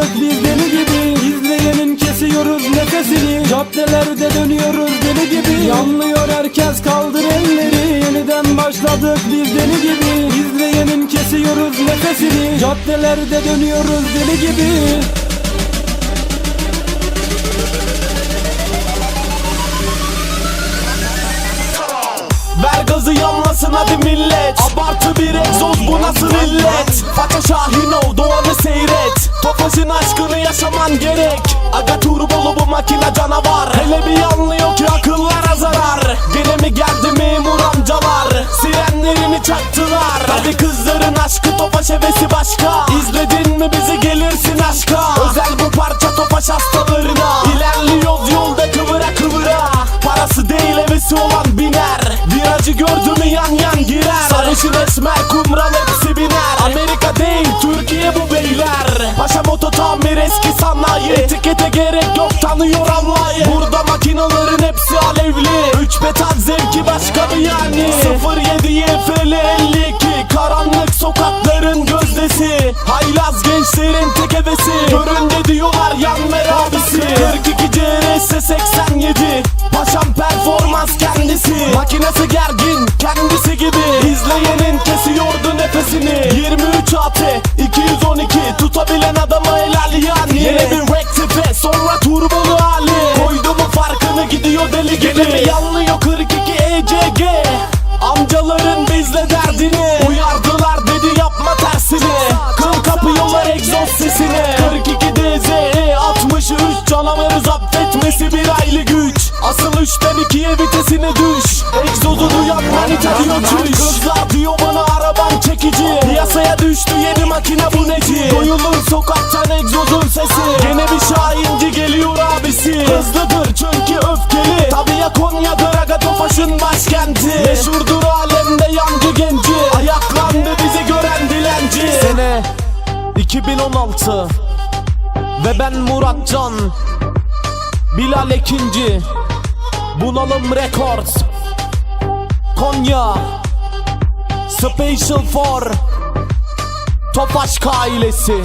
başladık biz deli gibi İzleyenin kesiyoruz nefesini. Caddelerde dönüyoruz deli gibi. Yanlıyor herkes kaldır elleri. Yeniden başladık biz deli gibi. İzleyenin kesiyoruz nefesini. Caddelerde dönüyoruz deli gibi. Ver gazı yanmasın hadi millet. Abartı bir egzoz bu nasıl illet? Faça Şahin ol Tofaşın aşkını yaşaman gerek. Aga turbolu bu makine canavar. Hele bir anlıyor ki akıllara zarar. Gene mi geldi memur amcalar? Sirenlerini çaktılar. Hadi kızların aşkı Tofaş hevesi başka. İzledin mi bizi gelirsin aşka? Özel bu parça Tofaş hastalarına. İlerliyoruz yolda kıvıra kıvıra. Parası değil hevesi olan biner. Virajı gördü mü yan yan girer. Sarışın esmer kumral gerek yok tanıyor Allah'ı. Burada makinaların hepsi alevli. Üç betan zevki başka bir yani? 07 YFL 52 Karanlık sokakların gözdesi. Haylaz gençlerin tek hevesi. Görünce diyorlar yan ver abisi 42 CRS 87 Paşam performans kendisi. Makinesi gergin kendisi gibi. İzleyenin kesiyordu nefesini. 23 AT 212 Tutabilen adama gidiyor deli gibi. Yanlıyor 42 ECG Amcaların bizle derdini Uyardılar dedi yapma tersini. Kıl kapıyorlar egzoz sesini. 42 DZE 63 Canavarı zapt etmesi bir aylı güç. Asıl üçten ikiye vitesini düş. Egzozu duyan manita diyor çüş Kızlar diyor bana araban çekici. Piyasaya düştü yeni makine bu neci. Doyulur sokaktan egzozun sesi. Gene bir şahinci geliyor abisi. Hızlıdır başkenti Meşhurdur alemde yancı genci. Ayaklandı bizi gören dilenci. Sene 2016 Ve ben Muratcan. Bilal Ekinci. Bunalım Records. Konya. Special for Tofaşka ailesi